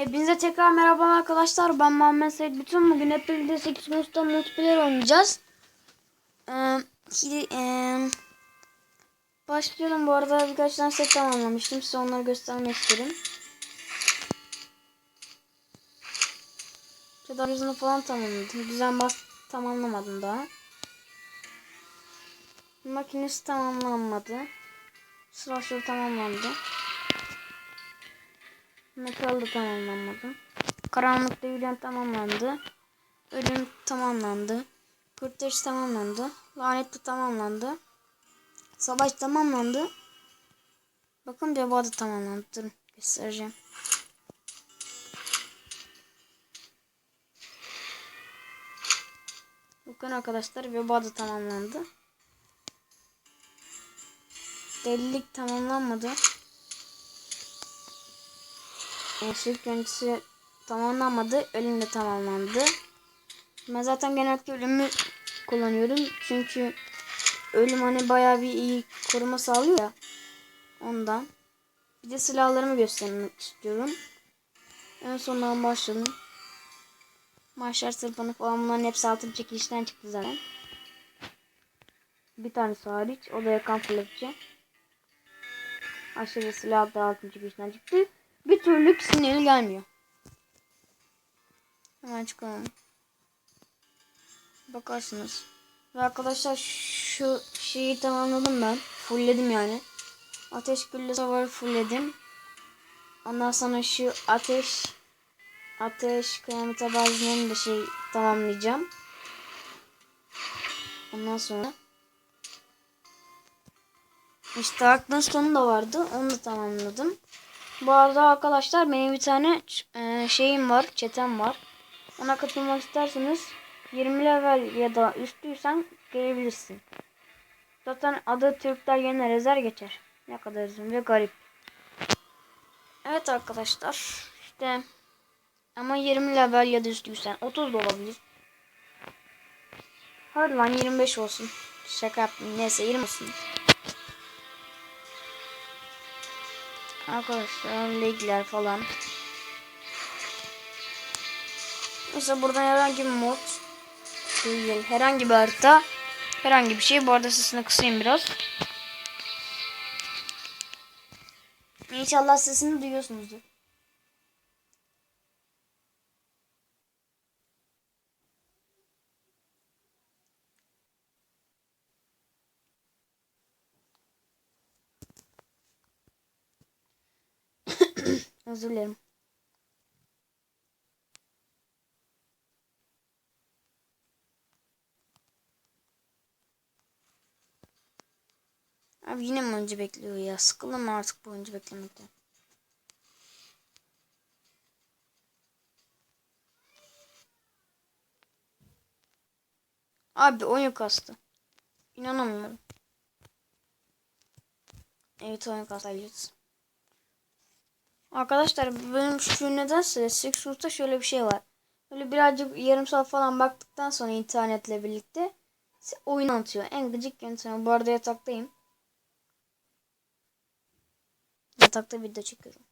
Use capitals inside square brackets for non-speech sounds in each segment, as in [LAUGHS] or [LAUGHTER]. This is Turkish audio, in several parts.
Hepinize tekrar merhaba arkadaşlar. Ben Muhammed Seyit. Bütün bugün hep birlikte 8 Ghost'ta multiplayer oynayacağız. Ee, ee, başlayalım. Bu arada birkaç tane set tamamlamıştım. Size onları göstermek istedim. Tedavizini falan tamamladım. Düzen bas tamamlamadım daha. Makinesi tamamlanmadı. Slasher tamamlandı. Metal da tamamlanmadı. Karanlıkta yürüyen tamamlandı. Ölüm tamamlandı. Kurtarış tamamlandı. Lanet de tamamlandı. Savaş tamamlandı. Bakın veba da tamamlandı. Durun göstereceğim. Bakın arkadaşlar veba da tamamlandı. Delilik tamamlanmadı. Eşlik yöneticisi tamamlanmadı. Ölüm de tamamlandı. Ben zaten genellikle ölümü kullanıyorum. Çünkü ölüm hani bayağı bir iyi koruma sağlıyor ya. Ondan. Bir de silahlarımı göstermek istiyorum. En sondan başlayalım. Marşlar sırpanı falan bunların hepsi altın çekilişten çıktı zaten. Bir tanesi hariç. O da yakan fırlatıcı. Aşırı silah da altın çekilişten çıktı. Bir türlü sinyali gelmiyor. Hemen çıkalım. Bakarsınız. Ve arkadaşlar şu şeyi tamamladım ben. Fullledim yani. Ateş gülle savarı fullledim. Ondan sonra şu ateş ateş kıyamete bazılarını da şey tamamlayacağım. Ondan sonra işte aklın sonu da vardı. Onu da tamamladım. Bu arada arkadaşlar benim bir tane e, şeyim var. Çetem var. Ona katılmak isterseniz 20 level ya da üstüysen gelebilirsin. Zaten adı Türkler yerine Rezer geçer. Ne kadar üzüm ve garip. Evet arkadaşlar. işte ama 20 level ya da üstüysen 30 da olabilir. Hadi lan 25 olsun. Şaka yaptım. Neyse 20 olsun. Arkadaşlar legler falan. Mesela buradan herhangi bir mod değil. Herhangi bir harita. Herhangi bir şey. Bu arada sesini kısayım biraz. İnşallah sesini duyuyorsunuzdur. Özür dilerim. Abi yine mi önce bekliyor ya? Sıkıldım artık bu önce beklemekten. Abi oyun kastı. İnanamıyorum. Evet oyun kastı. Arkadaşlar benim şu nedense Sixus'ta şöyle bir şey var. Böyle birazcık yarım saat falan baktıktan sonra internetle birlikte oyun atıyor. En gıcık yöntemi. Bu arada yataktayım. Yatakta video çekiyorum.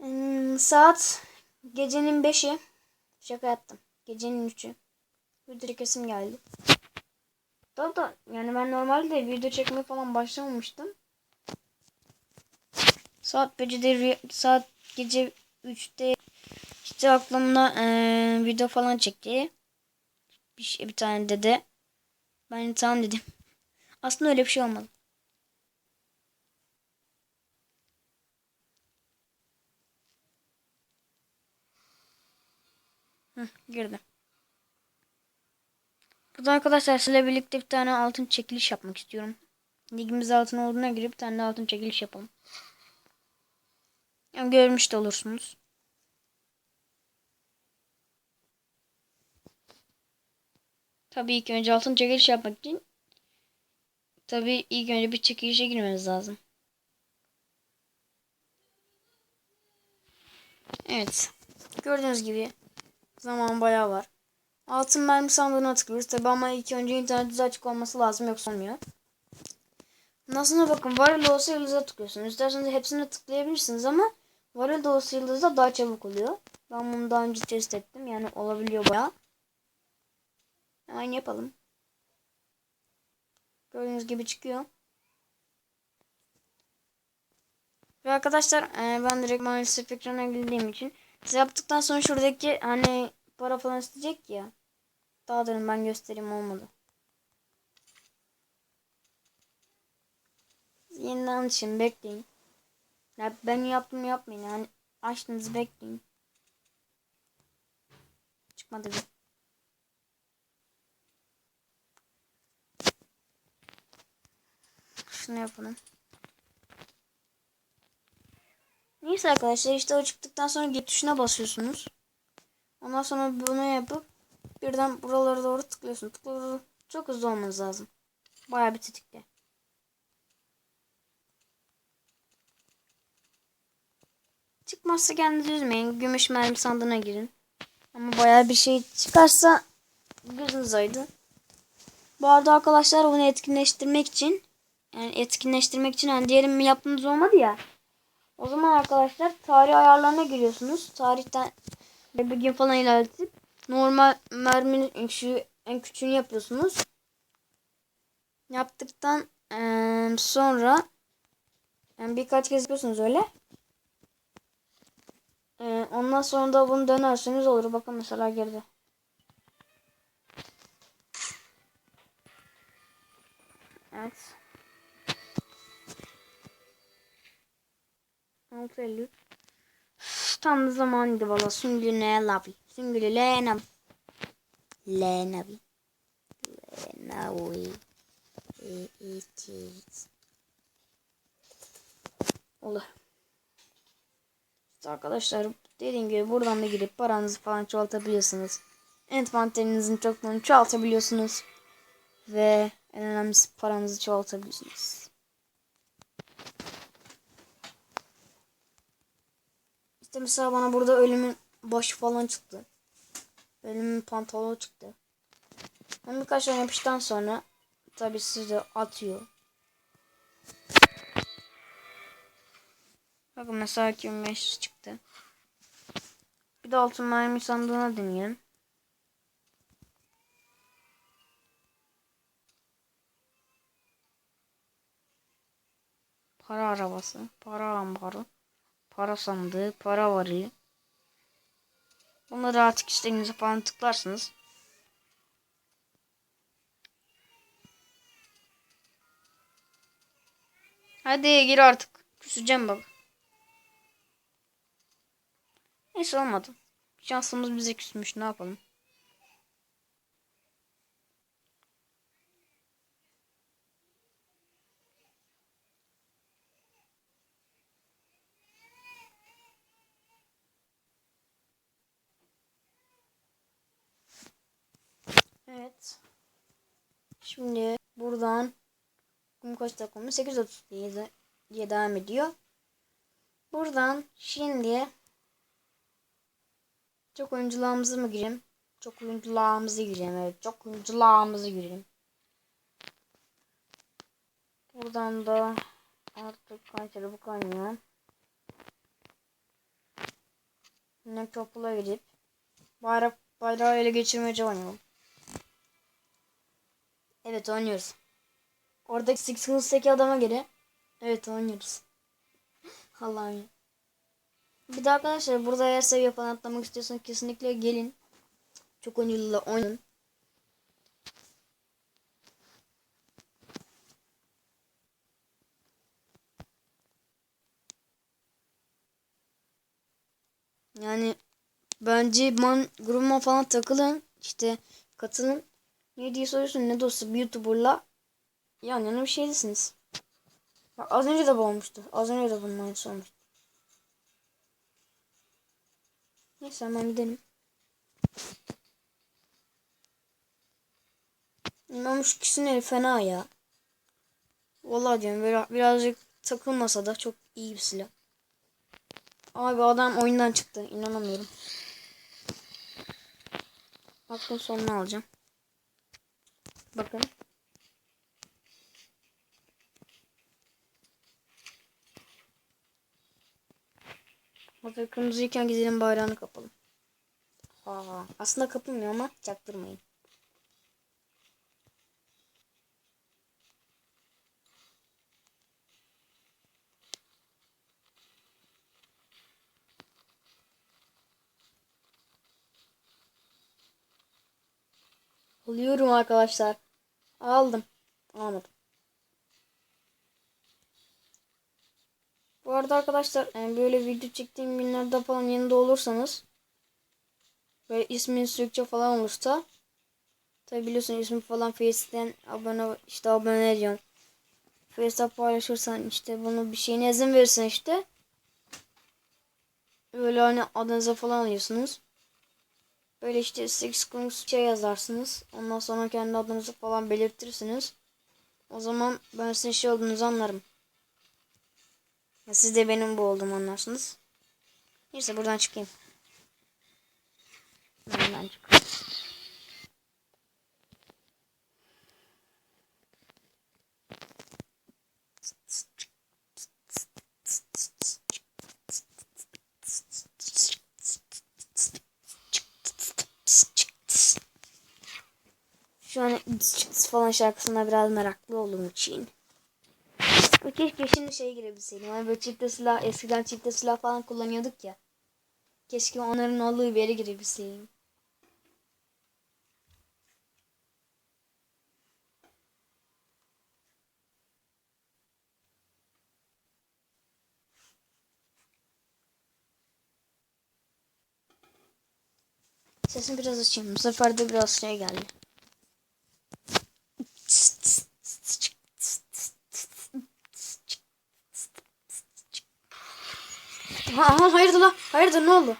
Hmm, saat gecenin 5'i. Şaka yaptım. Gecenin 3'ü. Video çekesim geldi. Daha da yani ben normalde video çekmeye falan başlamamıştım. Saat gece saat gece 3'te işte aklımda ee, video falan çekti. Bir, şey, bir tane dedi. Ben tamam dedim. [LAUGHS] Aslında öyle bir şey olmadı. Hı, girdi. Burada arkadaşlar sizle birlikte bir tane altın çekiliş yapmak istiyorum. Ligimiz altın olduğuna göre bir tane altın çekiliş yapalım. Yani görmüş de olursunuz. Tabii ilk önce altın çekiliş yapmak için tabii ilk önce bir çekilişe girmeniz lazım. Evet. Gördüğünüz gibi zaman bayağı var. Altın mermi sandığına tıklıyoruz. Tabi ama ilk önce internet açık olması lazım yoksa olmuyor. Sonra bakın varil olsa yıldıza tıklıyorsunuz. İsterseniz hepsine tıklayabilirsiniz ama varil olsa yıldızda daha çabuk oluyor. Ben bunu daha önce test ettim. Yani olabiliyor baya. Hemen yapalım. Gördüğünüz gibi çıkıyor. Ve arkadaşlar e, ben direkt maalesef ekrana girdiğim için size yaptıktan sonra şuradaki hani para falan isteyecek ya. Daha durun ben göstereyim olmadı. Yeniden açın bekleyin. Ya ben yaptım yapmayın yani açtınız bekleyin. Çıkmadı bir. Şunu yapalım. Neyse arkadaşlar işte o çıktıktan sonra git tuşuna basıyorsunuz. Ondan sonra bunu yapıp birden buralara doğru tıklıyorsun. Tıklı çok hızlı olmanız lazım. Bayağı bir tetikte. Çıkmazsa kendinizi üzmeyin. Gümüş mermi sandığına girin. Ama bayağı bir şey çıkarsa gözünüz aydın. Bu arada arkadaşlar bunu etkinleştirmek için yani etkinleştirmek için hani diyelim yaptığınız olmadı ya. O zaman arkadaşlar tarih ayarlarına giriyorsunuz. Tarihten bir gün falan ilerletip normal merminin şu en küçüğünü yapıyorsunuz. Yaptıktan eee, sonra yani birkaç kez yapıyorsunuz öyle. Eee, ondan sonra da bunu dönerseniz olur. Bakın mesela geride. Evet. 6.53 Tam zamanıydı valla. Süngülü ne lavi. Süngülü le navi. Le navi. Le navi. E. Olur. İşte arkadaşlar dediğim gibi buradan da girip paranızı falan çoğaltabiliyorsunuz. Envanterinizin çokluğunu çoğaltabiliyorsunuz. Ve en önemlisi paranızı çoğaltabiliyorsunuz. İşte mesela bana burada ölümün başı falan çıktı. Ölümün pantolonu çıktı. Ben birkaç tane yapıştan sonra tabi size atıyor. Bakın mesela 25 çıktı. Bir de altın mermi sandığına deneyelim. Para arabası, para ambarı, para sandığı, para varili. Bunları artık istediğinize falan tıklarsınız. Hadi gir artık. Küseceğim bak. Neyse olmadı. Şansımız bize küsmüş ne yapalım. Evet. Şimdi buradan Bugün kaç dakika olmuş? 8.30 diye, devam ediyor. Buradan şimdi çok oyuncularımızı mı gireyim? Çok oyuncularımızı gireyim. Evet. Çok oyuncularımızı gireyim. Buradan da artık kaliteli bu kaynıyor. Topla gidip bayrak bayrağı ele geçirmece oynayalım. Evet oynuyoruz. Oradaki Six Hills'taki adama göre evet oynuyoruz. [LAUGHS] Allah'ım. Bir de arkadaşlar burada eğer seviye falan atlamak istiyorsanız kesinlikle gelin. Çok oyuncuyla oynayın. Yani bence man grubuma falan takılın. işte katılın. Niye diye soruyorsun ne dostu bir youtuberla yan yana bir şeydesiniz. Bak az önce de bu olmuştu. Az önce de bunun aynısı olmuştu. Neyse hemen gidelim. İmamış ikisinin fena ya. Vallahi diyorum birazcık takılmasa da çok iyi bir silah. Abi adam oyundan çıktı. İnanamıyorum. Aklım sonuna alacağım. Bakın. Bakın kırmızıyken gidelim bayrağını kapalım. Aa, aslında kapılmıyor ama çaktırmayın. Alıyorum arkadaşlar. Aldım. Almadım. Bu arada arkadaşlar yani böyle video çektiğim günlerde falan yanında olursanız böyle isminiz Türkçe falan olursa tabi biliyorsun ismi falan Face'den abone işte abone ediyorum. Face'de paylaşırsan işte bunu bir şeyine izin verirsen işte böyle hani adınıza falan alıyorsunuz. Böyle işte Six Kings şey yazarsınız. Ondan sonra kendi adınızı falan belirtirsiniz. O zaman ben sizin şey olduğunuzu anlarım. Ya siz de benim bu olduğumu anlarsınız. Neyse buradan çıkayım. Buradan çıkayım. Şu an çıktısı falan şarkısına biraz meraklı olduğum için. Keşke şimdi şey girebilseydim. Hani böyle çifte silah, eskiden çifte silah falan kullanıyorduk ya. Keşke onların olduğu bir yere girebilseydim. Sesini biraz açayım. Bu sefer de biraz şey geldi. Aha hayırdır la? Hayırdır ne oldu?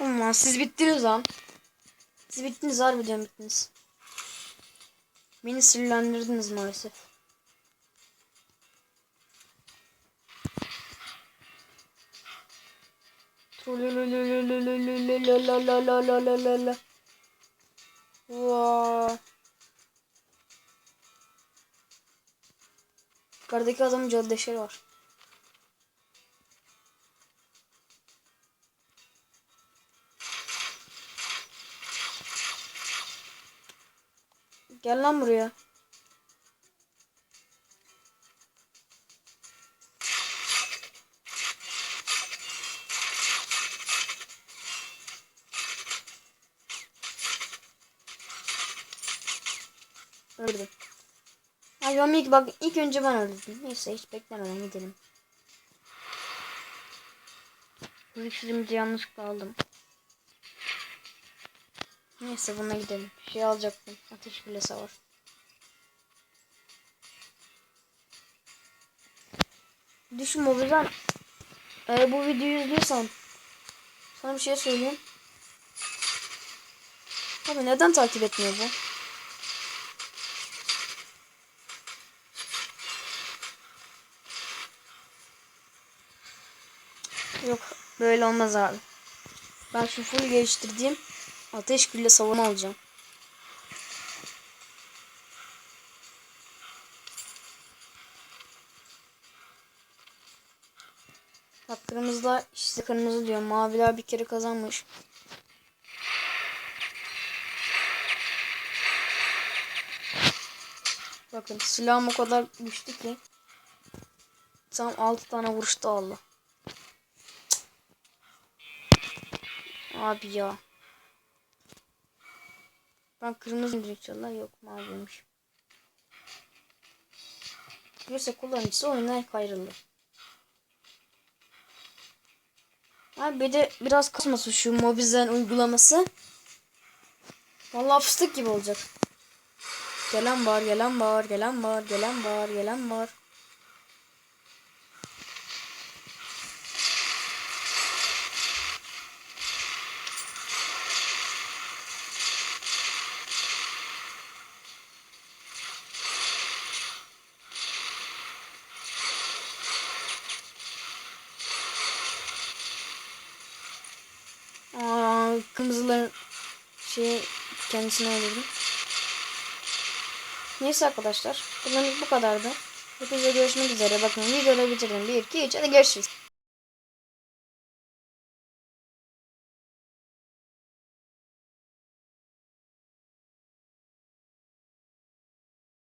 Aman siz bittiniz lan. Siz bittiniz harbiden bittiniz. Beni sinirlendirdiniz maalesef. Wow. Yukarıdaki adamın caddeşeri var. Gel lan buraya. Öldüm. Ay ben ilk bak ilk önce ben öldüm. Neyse hiç beklemeden gidelim. Şimdi yalnız kaldım. Neyse buna gidelim. Şey alacaktım. Ateş kulesi var. Düşün mobilden. Eğer bu videoyu izliyorsan sana bir şey söyleyeyim. Abi neden takip etmiyor bu? Yok böyle olmaz abi. Ben şu full geliştirdiğim ateş gülle savunma alacağım. Bak kırmızılar işte kırmızı diyor. Maviler bir kere kazanmış. Bakın silahım o kadar güçlü ki. Tam 6 tane vuruşta aldı. Abi ya. Ben kırmızı indireceğim yok maviymiş. Neyse kullanıcısı oyundan ayrıldı. Abi bir de biraz kasmasın şu Mobizen uygulaması. Vallahi fıstık gibi olacak. Gelen var, gelen var, gelen var, gelen var, gelen var. kırmızıların şeyi kendisine öldürdüm. Neyse arkadaşlar. Bugünlük bu kadardı. Hepinize görüşmek üzere. Bakın videoda bitirdim. 1, 2, 3. Hadi görüşürüz.